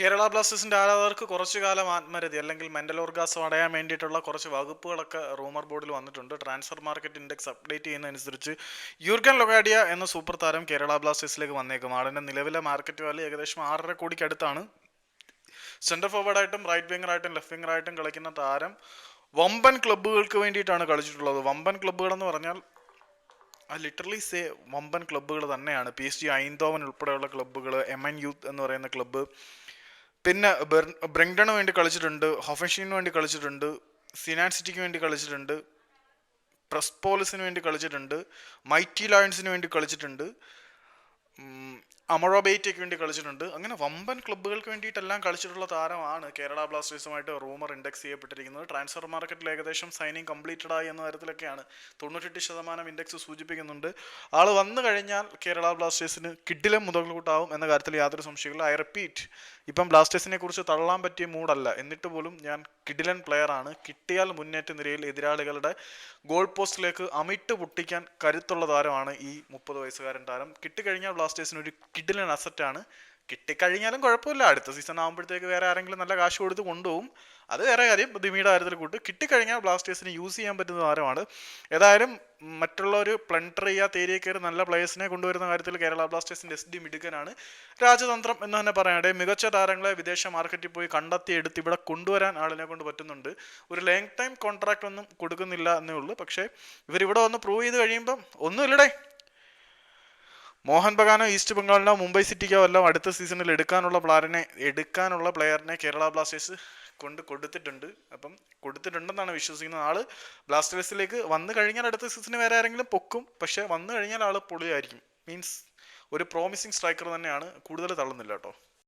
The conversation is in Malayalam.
കേരള ബ്ലാസ്റ്റേഴ്സിന്റെ ആരാധകർക്ക് കുറച്ചു കാലം ആത്മരതി അല്ലെങ്കിൽ മെന്റൽ ഓർഗാസം അടയാൻ വേണ്ടിയിട്ടുള്ള കുറച്ച് വകുപ്പുകളൊക്കെ റൂമർ ബോർഡിൽ വന്നിട്ടുണ്ട്. ട്രാൻസ്ഫർ മാർക്കറ്റ് ഇൻഡെക്സ് അപ്ഡേറ്റ് ചെയ്യുന്നതനുസരിച്ച് യൂർഗൻ ലൊഗാഡിയ എന്ന സൂപ്പർ താരം കേരള ബ്ലാസ്റ്റേഴ്സിലേക്ക് വന്നേക്കും. ആളിന്റെ നിലവിലെ മാർക്കറ്റ് വാല്യൂ ഏകദേശം ആറര കോടിക്ക് അടുത്താണ്. സെന്റർ ഫോർവേഡായിട്ടും റൈറ്റ് വിങ്ങറായിട്ടും ലെഫ്റ്റ് വിങ്ങറായിട്ടും കളിക്കുന്ന താരം വമ്പൻ ക്ലബ്ബുകൾക്ക് വേണ്ടിയിട്ടാണ് കളിച്ചിട്ടുള്ളത്. വമ്പൻ ക്ലബ്ബുകൾ എന്ന് പറഞ്ഞാൽ ലിറ്ററലി സേ വമ്പൻ ക്ലബ്ബുകൾ തന്നെയാണ്. പി എസ് ജി ഐന്തോവൻ ഉൾപ്പെടെയുള്ള ക്ലബ്ബുകൾ എം എൻ യൂത്ത് എന്ന് പറയുന്ന ക്ലബ്ബ് പിന്നെ ബ്രിങ്ടണു വേണ്ടി കളിച്ചിട്ടുണ്ട് ഹൊഫൻഷീന് വേണ്ടി കളിച്ചിട്ടുണ്ട് സിനാൻ സിറ്റിക്ക് വേണ്ടി കളിച്ചിട്ടുണ്ട് പ്രസ് പോളിസിന് വേണ്ടി കളിച്ചിട്ടുണ്ട് മൈറ്റി ലയൺസിന് വേണ്ടി കളിച്ചിട്ടുണ്ട്. അമറോബേറ്റയ്ക്ക് വേണ്ടി കളിച്ചിട്ടുണ്ട്. അങ്ങനെ വമ്പൻ ക്ലബ്ബുകൾക്ക് വേണ്ടിയിട്ടെല്ലാം കളിച്ചിട്ടുള്ള താരമാണ് കേരള ബ്ലാസ്റ്റേഴ്സുമായിട്ട് റൂമർ ഇൻഡെക്സ് ചെയ്യപ്പെട്ടിരിക്കുന്നത്. ട്രാൻസ്ഫർ മാർക്കറ്റിൽ ഏകദേശം സൈനിങ് കംപ്ലീറ്റഡ് ആയി എന്ന തരത്തിലൊക്കെയാണ് തൊണ്ണൂറ്റെട്ട് ശതമാനം ഇൻഡെക്സ് സൂചിപ്പിക്കുന്നുണ്ട്. ആൾ വന്നു കഴിഞ്ഞാൽ കേരള ബ്ലാസ്റ്റേഴ്സിന് കിഡിലും മുതൽകൂട്ടാവും എന്ന കാര്യത്തിൽ യാതൊരു സംശയമില്ല ഐ റിപ്പീറ്റ് ഇപ്പം ബ്ലാസ്റ്റേഴ്സിനെ കുറിച്ച് തള്ളാൻ പറ്റിയ മൂടല്ല എന്നിട്ട് പോലും ഞാൻ കിഡിലൻ പ്ലെയർ ആണ്. കിട്ടിയാൽ മുന്നേറ്റ നിരയിൽ എതിരാളികളുടെ ഗോൾ പോസ്റ്റിലേക്ക് അമിട്ട് പൊട്ടിക്കാൻ കരുത്തുള്ള താരമാണ് ഈ മുപ്പത് വയസ്സുകാരൻ താരം. കിട്ടിക്കഴിഞ്ഞാൽ ബ്ലാസ്റ്റേഴ്സിന് ഒരു കിഡിലൻ അസറ്റാണ് കിട്ടിക്കഴിഞ്ഞാലും കുഴപ്പമില്ല. അടുത്ത സീസൺ ആകുമ്പോഴത്തേക്ക് വേറെ ആരെങ്കിലും നല്ല കാശ് കൊടുത്ത് കൊണ്ടുപോകും. അത് വേറെ കാര്യം. ദിമിയുടെ കാര്യത്തിൽ കൂട്ട് കിട്ടിക്കഴിഞ്ഞാൽ ബ്ലാസ്റ്റേഴ്സിന് യൂസ് ചെയ്യാൻ പറ്റുന്ന താരമാണ് ഏതായാലും ഒരു പ്ലണ്ടർ ചെയ്യാ ഏരിയ കയറി നല്ല പ്ലേയേഴ്സിനെ കൊണ്ടുവരുന്ന കാര്യത്തിൽ കേരള ബ്ലാസ്റ്റേഴ്സിന്റെ എസ് ഡി മിടുക്കനാണ്. രാജതന്ത്രം എന്ന് തന്നെ പറയാതെ മികച്ച താരങ്ങളെ വിദേശ മാർക്കറ്റിൽ പോയി കണ്ടെത്തി എടുത്ത് ഇവിടെ കൊണ്ടുവരാൻ ആളിനെ കൊണ്ട് പറ്റുന്നുണ്ട്. ഒരു ലോങ് ടൈം കോൺട്രാക്റ്റ് ഒന്നും കൊടുക്കുന്നില്ല എന്നേ ഉള്ളൂ. പക്ഷേ ഇവരിവിടെ വന്ന് പ്രൂവ് ചെയ്ത് കഴിയുമ്പം ഒന്നുമില്ലടേ. മോഹൻ ബഗാനോ ഈസ്റ്റ് ബംഗാളിനോ മുംബൈ സിറ്റിക്കോ എല്ലാം അടുത്ത സീസണിൽ എടുക്കാനുള്ള പ്ലാനിനെ എടുക്കാനുള്ള പ്ലെയറിനെ കേരള ബ്ലാസ്റ്റേഴ്സ് കൊണ്ട് കൊടുത്തിട്ടുണ്ട്. അപ്പം കൊടുത്തിട്ടുണ്ടെന്നാണ് വിശ്വസിക്കുന്നത് ആൾ. ബ്ലാസ്റ്റേഴ്സിലേക്ക് വന്നു കഴിഞ്ഞാൽ അടുത്ത സീസണിൽ വേറെ ആരെങ്കിലും പൊക്കും. പക്ഷെ വന്നു കഴിഞ്ഞാൽ ആൾ പൊളിയായിരിക്കും. മീൻസ് ഒരു പ്രോമിസിങ് സ്ട്രൈക്കർ തന്നെയാണ്. കൂടുതൽ തള്ളുന്നില്ല കേട്ടോ.